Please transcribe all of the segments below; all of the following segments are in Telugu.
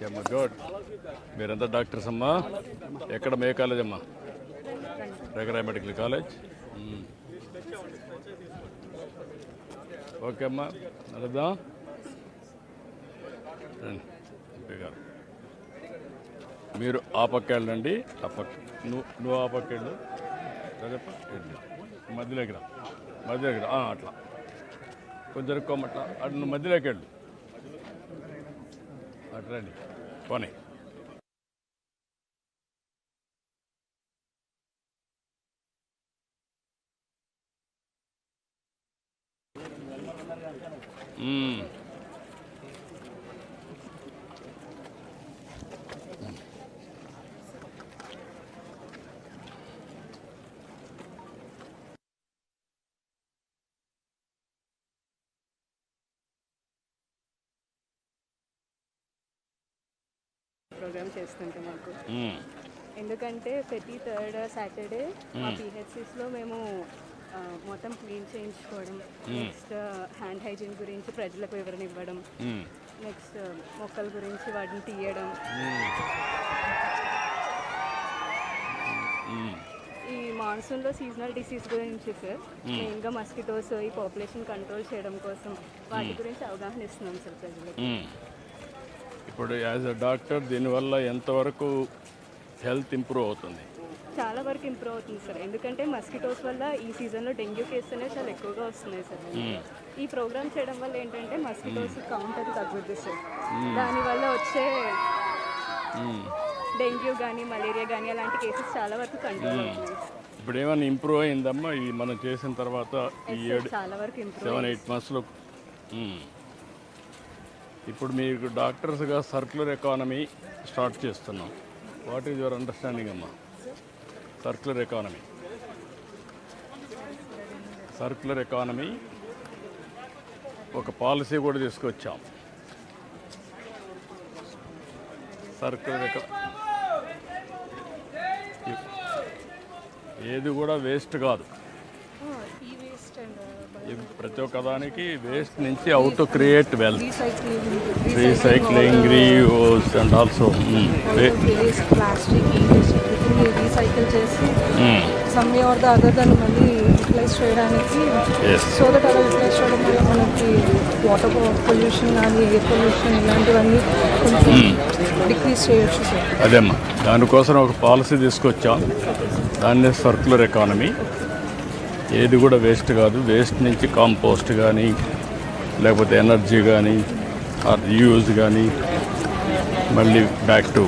ఓకే అమ్మా గుడ్ మీరంతా డాక్టర్స్ అమ్మా. ఎక్కడ మే కాలేజ్ అమ్మా? రెగరా మెడికల్ కాలేజ్. ఓకే అమ్మా నడుద్దాం ఎంపీ గారు. మీరు ఆ పక్క వెళ్ళండి ఆ పక్క నువ్వు నువ్వు ఆ పక్క వెళ్ళు. అదేప మధ్యలోకి రా. మధ్యలోకి రా. అట్లా. కొంచెం ఎక్కువమట్లా అటు నువ్వు మధ్యలోకి వెళ్ళు. అటు పోనీ. ప్రోగ్రామ్ చేస్తుంటే మాకు. ఎందుకంటే ప్రతి థర్డ్ సాటర్డే మా పిహెచ్సిస్లో మేము మొత్తం క్లీన్ చేయించుకోవడం నెక్స్ట్ హ్యాండ్ హైజీన్ గురించి ప్రజలకు వివరణ ఇవ్వడం. నెక్స్ట్ మొక్కల గురించి వాటిని తీయడం. ఈ మాన్సూన్లో సీజనల్ డిసీజ్ గురించి సార్ మెయిన్గా మస్కిటోస్ ఈ పాపులేషన్ కంట్రోల్ చేయడం కోసం వాటి గురించి అవగాహన ఇస్తున్నాం సార్ ప్రజలకు. ఇప్పుడు యాజ్ అ డాక్టర్ దీనివల్ల ఎంతవరకు హెల్త్ ఇంప్రూవ్ అవుతుంది? చాలా వరకు ఇంప్రూవ్ అవుతుంది సార్. ఎందుకంటే మస్కిటోస్ వల్ల ఈ సీజన్లో డెంగ్యూ కేసు అనేవి చాలా ఎక్కువగా వస్తున్నాయి సార్. ఈ ప్రోగ్రామ్ చేయడం వల్ల ఏంటంటే మస్కిటోస్ కౌంట్ అది తగ్గుద్ది సార్. దానివల్ల వచ్చే. డెంగ్యూ కానీ మలేరియా కానీ అలాంటి కేసెస్ చాలా వరకు కంట్రోల్ అవుతున్నాయి ఇప్పుడు ఏమైనా ఇంప్రూవ్ అయిందమ్మా? ఈ మనం చేసిన తర్వాత ఈ ఏడు చాలా వరకు ఇంప్రూవ్ సెవెన్ ఎయిట్ మంత్స్లో ఇప్పుడు మీకు డాక్టర్స్గా సర్క్యులర్ ఎకానమీ స్టార్ట్ చేస్తున్నాం. వాట్ ఈజ్ యువర్ అండర్స్టాండింగ్ అమ్మా? Circular economy. సర్క్యులర్ ఎకానమీ ఒక పాలసీ కూడా తీసుకొచ్చాం. సర్కులర్ ఎకా ఏది కూడా వేస్ట్ కాదు. ప్రతి ఒక్క దానికి వేస్ట్ నుంచి how to create wealth recycling reuse and also waste plastic recycle చేసి సమ్ ఆర్ ద అదర్ దాన్ని మళ్ళీ యూటిలైజ్ చేయడానికి ఎస్ సో దట్ అలా యూటిలైజ్ చేయడం వల్ల మనకి వాటర్ పొల్యూషన్ కానీ ఎయిర్ పొల్యూషన్ ఇలాంటివన్నీ కొంచెం డిక్రీజ్ చేయొచ్చు సార్. అదేమ్మా. దానికోసం ఒక పాలసీ తీసుకొచ్చాం. దాన్ని సర్క్యులర్ ఎకానమీ ఏది కూడా వేస్ట్ కాదు. వేస్ట్ నుంచి కాంపోస్ట్ కానీ లేకపోతే ఎనర్జీ కానీ ఆర్ యూజ్ కానీ మళ్ళీ బ్యాక్ టు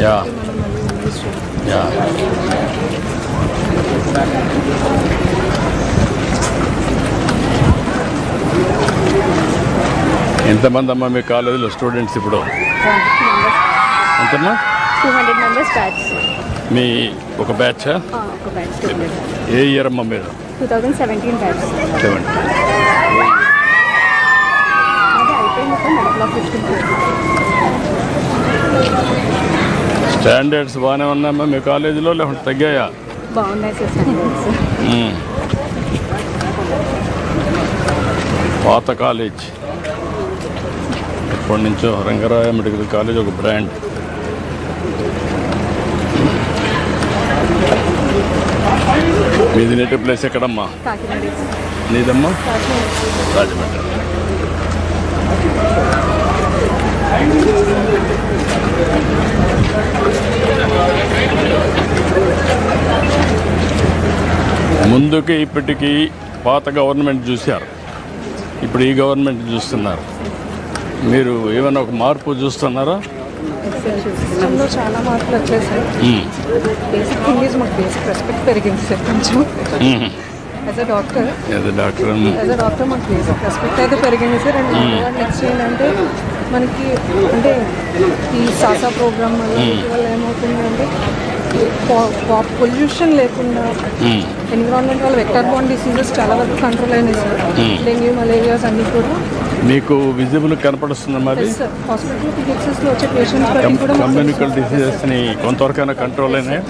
చేయాలి. యా. ఎంతమంది అమ్మా మీ కాలేజీలో స్టూడెంట్స్ ఇప్పుడు? ఎంతమ్మా? టూ హండ్రెడ్ మెంబర్స్ బ్యాచ్ మీ ఒక బ్యాచ్ ఒక బ్యాచ్ ఏ ఇయర్ అమ్మా మీరు? Two thousand seventeen batch standards బాగానే ఉన్నాయమ్మా మీ కాలేజీలో లేకుంటే తగ్గాయా? బాగున్నాయి. పాత కాలేజ్. ఎప్పటి నుంచో రంగరాయ మెడికల్ కాలేజ్ ఒక బ్రాండ్ మీది నేటివ్ ప్లేస్ ఎక్కడమ్మా? నీదమ్మా? రాజమండ్రి. ముందుకి ఇప్పటికీ పాత గవర్నమెంట్ చూశారు. ఇప్పుడు ఈ గవర్నమెంట్ చూస్తున్నారు. మీరు ఏమైనా ఒక మార్పు చూస్తున్నారా? సిస్టంలో చాలా మార్పులు వచ్చాయి సార్. బేసిక్ థింగ్ ఈజ్ మాకు బేసిక్ రెస్పెక్ట్ పెరిగింది సార్ కొంచెం. యాజ్ అ డాక్టర్ ఏదో డాక్టర్ యాజ్ అ డాక్టర్ మాకు బేసిక్ రెస్పెక్ట్ అయితే పెరిగింది సార్ అండ్ నెక్స్ట్ ఏంటంటే మనకి అంటే ఈ సాసా ప్రోగ్రామ్ వల్ల వల్ల ఏమవుతుందంటే పొల్యూషన్ లేకుండా ఎన్విరాన్మెంట్ వల్ల వెక్టర్ బాండ్ డిసీజెస్ చాలా వరకు కంట్రోల్ అయినాయి సార్ డెంగ్యూ మలేరియాస్ అన్నీ కూడా మీకు విజిబుల్ కూడా మాకు కమ్యూనికల్ డిసీజెస్ని కొంతవరకైనా కంట్రోల్ అయినాయి?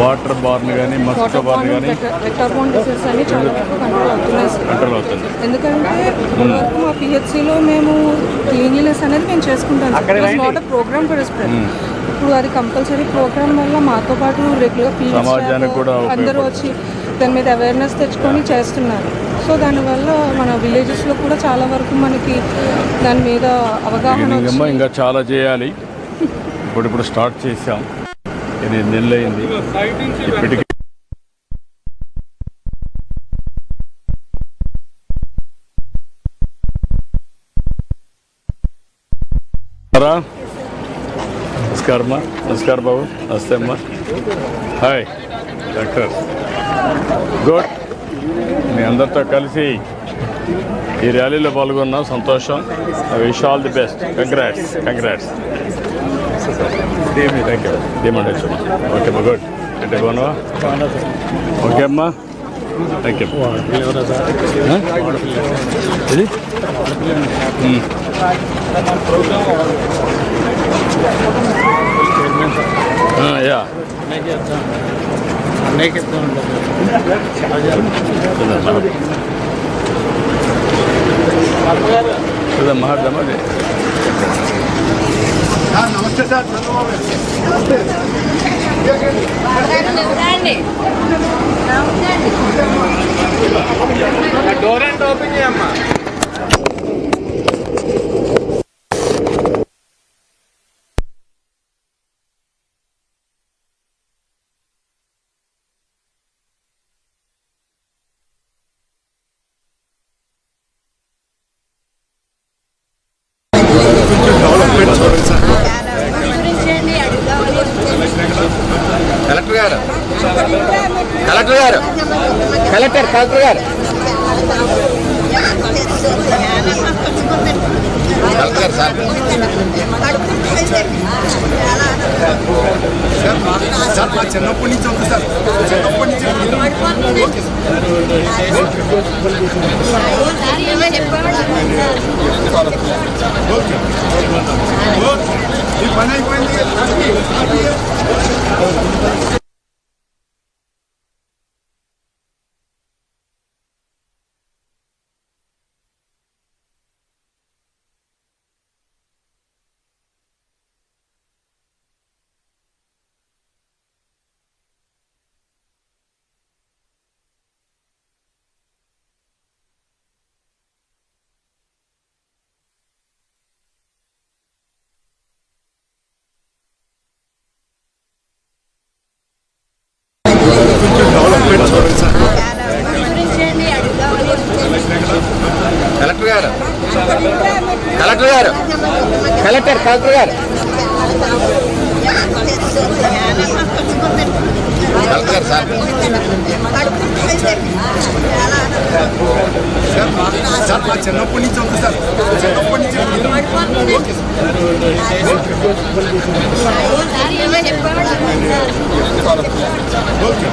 వాటర్ బార్న్ కానీ మస్కిటో బార్న్ కానీ వెక్టర్ బోన్ డిసీజెస్ అన్ని చాలా వరకు కంట్రోల్ అవుతున్నాయి సార్ కంట్రోల్ అవుతుంది. ఎందుకంటే ఇప్పటివరకు మా పిహెచ్సిలో మేము క్లీన్లీనెస్ అనేది మేము చేసుకుంటాం అ ప్రోగ్రామ్ స్ప్రెడ్ ఇప్పుడు అది కంపల్సరీ ప్రోగ్రామ్ వల్ల మాతో పాటు రెగ్యులర్ సమాజానికి కూడా అందరూ వచ్చి దాని మీద అవేర్నెస్ తెచ్చుకొని చేస్తున్నారు. సో దానివల్ల మన విలేజెస్లో కూడా చాలా వరకు మనకి దాని మీద అవగాహన ఇంకా చాలా చేయాలి. ఇప్పుడు ఇప్పుడు స్టార్ట్ చేసాం ఎనిమిది నెలలు అయింది ఇప్పటికి రా. నమస్కారం అమ్మా నమస్కారం బాబు. నమస్తే అమ్మా. Hi doctor good. మీ అందరితో కలిసి ఈ ర్యాలీలో పాల్గొన్నాం. సంతోషం. Wish all the best congrats congrats thank you demand వచ్చమ్మా okay అమ్మా గుడ్ అంటే బాగున్నావా ఓకే అమ్మా థ్యాంక్ యూ ఇది ఆ, యా చూద్దాం మాట్లాడదామా అది డోర్ అండ్ ఓపెన్ చేయమ్మా కలెక్టర్ గారు కలెక్టర్ గారు కలెక్టర్ కలెక్టర్ గారు. Collector sir. సార్ మా చిన్నప్పటి నుంచి ఉంది సార్. చిన్నప్పటి నుంచి ఈ పని అయిపోయింది. కలెక్టర్ గారు కలెక్టర్ కలెక్టర్ గారు కలెక్టర్ గారు సార్ సార్ మా- సార్ మా చిన్నప్పటి నుంచి ఉంది సార్ చిన్నప్పటి నుంచి ఓకే సార్. ఓకే.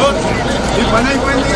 ఓకే. ఈ పని అయిపోయింది.